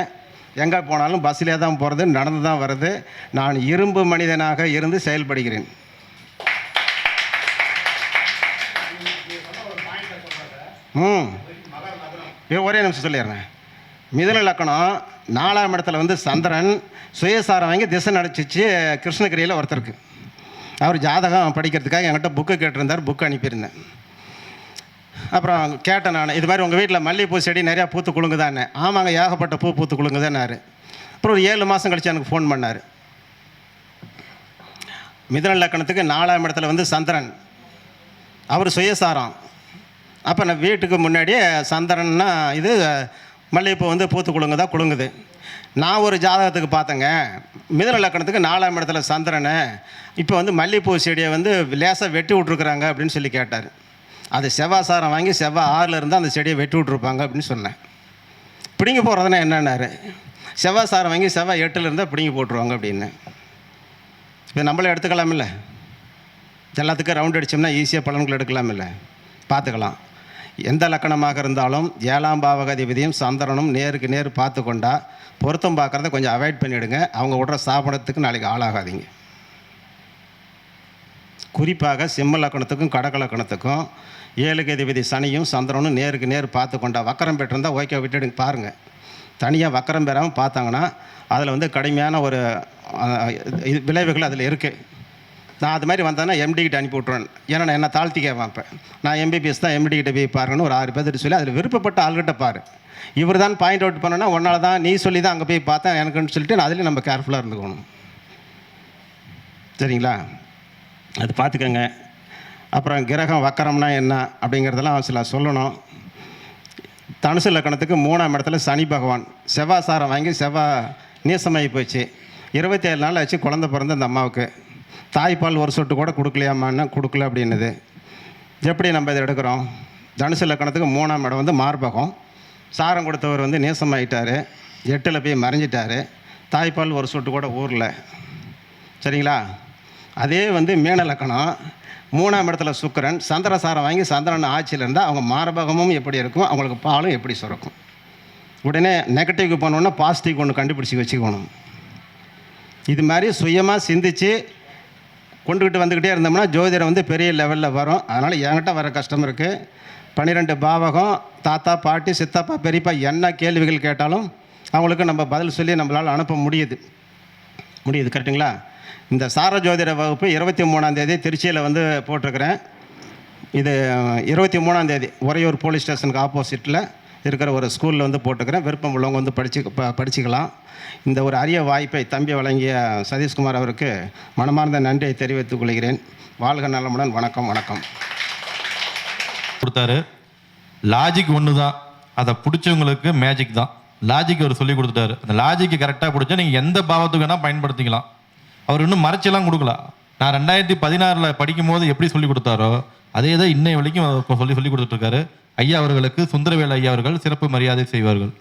எங்கே போனாலும் பஸ்ஸிலே தான் போகிறது நடந்து தான் வருது நான் இரும்பு மனிதனாக இருந்து செயல்படுகிறேன். ம். ஒரே நிமிஷம் சொல்லிடுறேன். மிதுன லக்கணம் நாலாம் இடத்துல வந்து சந்திரன் சுயசாரம் வாங்கி திசை நடிச்சிச்சு கிருஷ்ணகிரியில் ஒருத்தருக்கு. அவர் ஜாதகம் படிக்கிறதுக்காக என்கிட்ட புக்கு கேட்டிருந்தார் புக்கு அனுப்பியிருந்தேன். அப்புறம் கேட்டேன் நான் இது மாதிரி உங்கள் வீட்டில் மல்லிகைப்பூ செடி நிறையா பூத்து குலுங்குதானே ஆமாங்க ஏகப்பட்ட பூ பூத்து குலுங்குதானாரு அப்புறம் ஒரு ஏழு மாதம் கழிச்சு எனக்கு ஃபோன் பண்ணார். மிதன லக்கணத்துக்கு நாலாம் இடத்துல வந்து சந்திரன். அவர் சுயசாரம். அப்போ நான் வீட்டுக்கு முன்னாடியே சந்திரன்னா இது மல்லிகைப்பூ வந்து பூத்து குலுங்குதா குலுங்குது. நான் ஒரு ஜாதகத்துக்கு பார்த்தேங்க. மிதுன லக்கணத்துக்கு நாலாம் இடத்துல சந்திரனை. இப்போ வந்து மல்லிகைப்பூ செடியை வந்து லேசாக வெட்டி விட்ருக்குறாங்க அப்படின்னு சொல்லி கேட்டார். அது செவ்வாய் வாங்கி செவ்வாய் ஆறில் இருந்தால் அந்த செடியை வெட்டி விட்ருப்பாங்க அப்படின்னு சொன்னேன். பிடுங்கி போடுறதுன்னா என்னன்னாரு? செவ்வாய் சாரம் வாங்கி செவ்வாய் எட்டில் இருந்தால் பிடுங்கி போட்டுருவாங்க அப்படின்னு. இப்போ நம்மளே எடுத்துக்கலாமில்ல? எல்லாத்துக்கும் ரவுண்ட் அடித்தோம்னா ஈஸியாக பலன்கள் எடுக்கலாமில்ல? பார்த்துக்கலாம் எந்த லக்கணமாக இருந்தாலும் ஏழாம் பாவகாதிபதியும் சந்திரனும் நேருக்கு நேர் பார்த்து கொண்டா பொருத்தம் பார்க்குறத கொஞ்சம் அவாய்ட் பண்ணிவிடுங்க அவங்க விடுற சாப்பிடத்துக்கு நாளைக்கு ஆளாகாதீங்க. குறிப்பாக சிம்மலக்கணத்துக்கும் கடகலக்கணத்துக்கும் ஏழு லக்கணத்துக்கும் சனியும் சந்திரனும் நேருக்கு நேர் பார்த்து கொண்டா வக்கரம் பெற்றிருந்தால் ஓகே விட்டுடுங்க பாருங்கள் தனியாக வக்கரம் பெறாமல் பார்த்தாங்கன்னா அதில் வந்து கடுமையான ஒரு இது விளைவுகள் அதில் இருக்குது நான் அது மாதிரி வந்தேன்னா எம்டிகிட்ட அனுப்பி விட்ருவேன் ஏன்னா நான் என்ன தாழ்த்தி கேட்பேன் இப்போ நான் எம்பிபிஎஸ் தான் எம்டிகிட்ட போய் பாருங்கன்னு ஒரு ஆறு பேர்த்து சொல்லி அதில் விருப்பப்பட்ட ஆள்கிட்ட பாரு. இவர் தான் பாயிண்ட் அவுட் பண்ணோன்னா ஒன்னால தான் நீ சொல்லி தான் அங்கே போய் பார்த்தேன் எனக்குன்னு சொல்லிட்டு நான் அதுலேயும் நம்ம கேர்ஃபுல்லாக இருந்துக்கணும். சரிங்களா? அது பார்த்துக்கோங்க. அப்புறம் கிரகம் வக்கரம்னா என்ன அப்படிங்கிறதெல்லாம் சில சொல்லணும். தனுசு லக்கணத்துக்கு மூணாம் இடத்துல சனி பகவான். செவ்வாய் சாரம் வாங்கி செவ்வாய் நீசமாகி போச்சு. இருபத்தேழு நாள் ஆச்சு குழந்த பிறந்த அந்த அம்மாவுக்கு. தாய்ப்பால் ஒரு சொட்டு கூட கொடுக்கலையாமான்னு கொடுக்கல அப்படின்னுது. எப்படி நம்ம இதை எடுக்கிறோம்? தனுசு லக்கணத்துக்கு மூணாம் இடம் வந்து மார்பகம். சாரம் கொடுத்தவர் வந்து நேசமாயிட்டார். எட்டில் போய் மறைஞ்சிட்டாரு. தாய்ப்பால் ஒரு சொட்டு கூட ஊரில் சரிங்களா? அதே வந்து மீன லக்கணம் மூணாம் இடத்துல சுக்கரன் சந்திரசாரம் வாங்கி சந்திரன் ஆட்சியில் இருந்தால் அவங்க மார்பகமும் எப்படி இருக்கும் அவங்களுக்கு பாலும் எப்படி சுரக்கும்? உடனே நெகட்டிவ்க்கு போனோன்னா பாசிட்டிவ் ஒன்று கண்டுபிடிச்சி வச்சுக்கணும். இது மாதிரி சுயமாக சிந்திச்சு கொண்டுக்கிட்டு வந்துக்கிட்டே இருந்தோம்னா ஜோதிடம் வந்து பெரிய லெவலில் வரும். அதனால் என்கிட்ட வர கஸ்டமருக்கு பன்னிரெண்டு பாவகம் தாத்தா பாட்டி சித்தப்பா பெரியப்பா என்ன கேள்விகள் கேட்டாலும் அவங்களுக்கு நம்ம பதில் சொல்லி நம்மளால் அனுப்ப முடியுது. முடியுது கரெக்டுங்களா இந்த சார ஜோதிட வகுப்பு இருபத்தி மூணாம் தேதி திருச்சியில் வந்து போட்டிருக்கிறேன். இது இருபத்தி மூணாம் தேதி உறையூர் போலீஸ் ஸ்டேஷனுக்கு ஆப்போசிட்டில் இருக்கிற ஒரு ஸ்கூலில் வந்து போட்டுக்கிறேன் விருப்பம் உள்ளவங்க வந்து படிச்சு ப படிச்சுக்கலாம். இந்த ஒரு அரிய வாய்ப்பை தம்பி வழங்கிய சதீஷ்குமார் அவருக்கு மனமார்ந்த நன்றியை தெரிவித்துக் கொள்கிறேன். வாழ்க நலமுடன். வணக்கம் வணக்கம். கொடுத்தாரு. லாஜிக் ஒன்று தான் அதை பிடிச்சவங்களுக்கு மேஜிக் தான். லாஜிக் அவர் சொல்லி கொடுத்துட்டாரு. அந்த லாஜிக்கு கரெக்டாக பிடிச்சா நீங்கள் எந்த பாவத்துக்கு வேணால் பயன்படுத்திக்கலாம். அவர் இன்னும் மறைச்செல்லாம் கொடுக்கல. நான் ரெண்டாயிரத்தி பதினாறில் படிக்கும் போது எப்படி சொல்லி கொடுத்தாரோ அதே தான் இன்னை வரைக்கும் அவர் சொல்லி சொல்லி கொடுத்துட்ருக்காரு ஐயா அவர்களுக்கு சுந்தரவேல் ஐயா அவர்கள் சிறப்பு மரியாதை செய்வார்கள்.